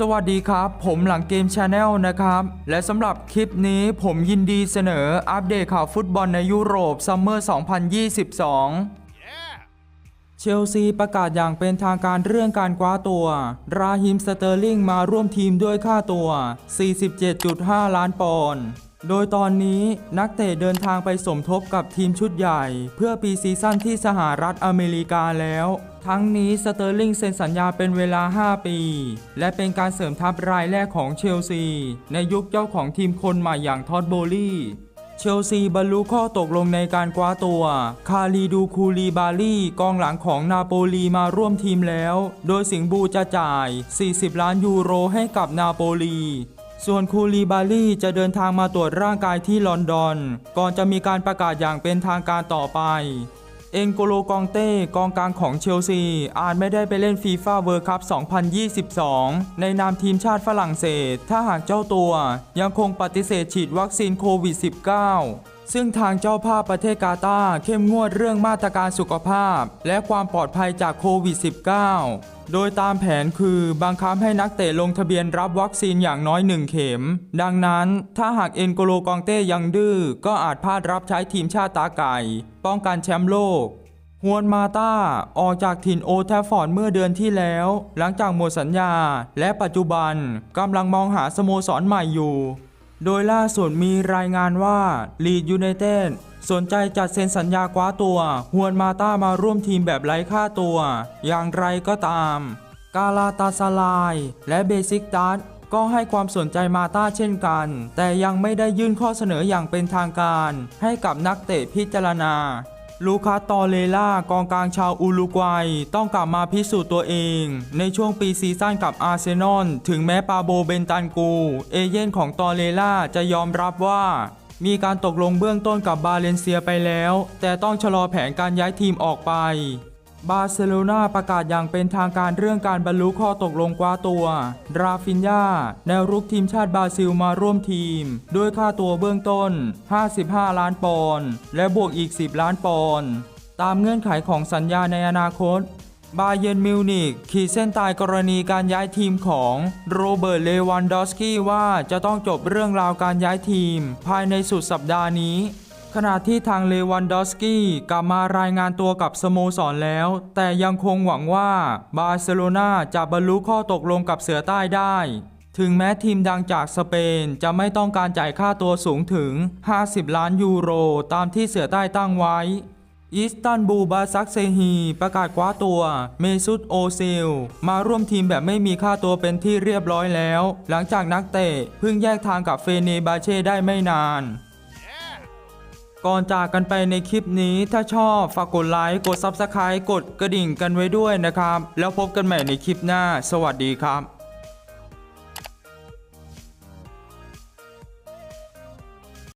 สวัสดีครับ ผมหลังเกมชาแนลนะครับ และสำหรับคลิปนี้ผมยินดีเสนออัปเดตข่าวฟุตบอลในยุโรปซัมเมอร์ 2022เชลซีประกาศอย่างเป็นทางการเรื่องการคว้าตัว ราฮิมสเตอร์ลิงมาร่วมทีมด้วยค่าตัว 47.5 ล้านปอนด์ โดยตอนนี้นักเตะเดินทางไปสมทบกับทีมชุดใหญ่ เพื่อปีซีซั่นที่สหรัฐอเมริกาแล้ว ทั้งนี้สเตอร์ลิงเซ็นสัญญาเป็นเวลา 5 ปี และเป็นการเสริมทัพรายแรกของเชลซี ในยุคเจ้าของทีมคนใหม่อย่างท็อดโบลี่เชลซีบรรลุข้อตกลงในการคว้าตัว คาลีดูคูลีบาลีกองหลังของนาโปลีมาร่วมทีมแล้ว โดยสิงบูจะจ่าย 40 ล้านยูโรให้กับนาโปลี ส่วนคูลีบาลีจะเดินทางมาตรวจร่างกายที่ลอนดอน ก่อนจะมีการประกาศอย่างเป็นทางการต่อไป เอ็นโกโลกองเต้กองกลางของเชลซี อาจไม่ได้ไปเล่นฟีฟ่าเวิร์คัพ 2022 ในนามทีมชาติฝรั่งเศส ถ้าหากเจ้าตัว ยังคงปฏิเสธฉีดวัคซีนโควิด -19 ซึ่งทางเจ้าภาพประเทศกาตาร์เข้มงวดเรื่องมาตรการสุขภาพ และความปลอดภัยจากโควิด -19 โดยตามแผนคือบังคับให้นักเตะลงทะเบียนรับวัคซีนอย่างน้อยหนึ่งเข็ม ดังนั้นถ้าหากเอ็นโกโลกองเต้ยังดื้อก็อาจพลาดรับใช้ทีมชาติตาไก่ ป้องกันแชมป์โลกฮวนมาตาออกจากถิ่นโอแทฟฟอร์ดเมื่อเดือนที่แล้ว หลังจากหมดสัญญา และปัจจุบันกำลังมองหาสโมสรใหม่อยู่ โดยล่าสุดมีรายงานว่าลีดยูไนเต็ด สนใจจัดเซ็นสัญญาคว้าตัวฮวนมาตามาร่วมทีมแบบไร้ค่าตัว อย่างไรก็ตาม กาลาตาซาลายและเบซิกตัสก็ให้ความสนใจมาตาเช่นกัน แต่ยังไม่ได้ยื่นข้อเสนออย่างเป็นทางการ ให้กับนักเตะพิจารณา ลูคาตอเลล่ากองกลางชาวอุรุกวัย ต้องกลับมาพิสูจน์ตัวเอง ในช่วงปีซีซั่นกับอาร์เซนอลถึงแม้ปาโบเบนตันกู เอเย่นของตอเลล่าจะยอมรับว่า มีการตกลงเบื้องต้นกับบาเลนเซียไปแล้ว แต่ต้องชะลอแผนการย้ายทีมออกไป บาร์เซโลนาประกาศอย่างเป็นทางการเรื่องการบรรลุข้อตกลงคว้าตัว ราฟินยาแนวรุกทีมชาติบราซิลมาร่วมทีม ด้วยค่าตัวเบื้องต้น 55 ล้านปอนด์และบวกอีก 10 ล้านปอนด์ตามเงื่อนไขของสัญญาในอนาคต บาเยร์นมิวนิกขีดเส้นตายกรณีการย้ายทีมของโรเบิร์ตเลวันดอสกี้ว่าจะต้องจบเรื่องราวการย้ายทีม ภายในสุดสัปดาห์นี้ขณะที่ทางเลวันดอสกี้กลับมารายงานตัวกับสโมสรแล้ว แต่ยังคงหวังว่าบาร์เซโลนาจะบรรลุข้อตกลงกับเสือใต้ได้ ถึงแม้ทีมดังจากสเปนจะไม่ต้องการจ่ายค่าตัวสูงถึง 50 ล้านยูโร ตามที่เสือใต้ตั้งไว้ อิสตันบูลบาซักเซฮี ประกาศคว้าตัว เมซุตโอซิล มาร่วมทีมแบบไม่มีค่าตัวเป็นที่เรียบร้อยแล้ว หลังจากนักเตะเพิ่งแยกทางกับเฟเนบาเช่ได้ไม่นานก่อนจากกันไปในคลิปนี้ถ้าชอบ ฝากกดไลค์ กด Subscribe กดกระดิ่งกันไว้ด้วยนะครับ แล้วพบกันใหม่ในคลิปหน้า สวัสดีครับ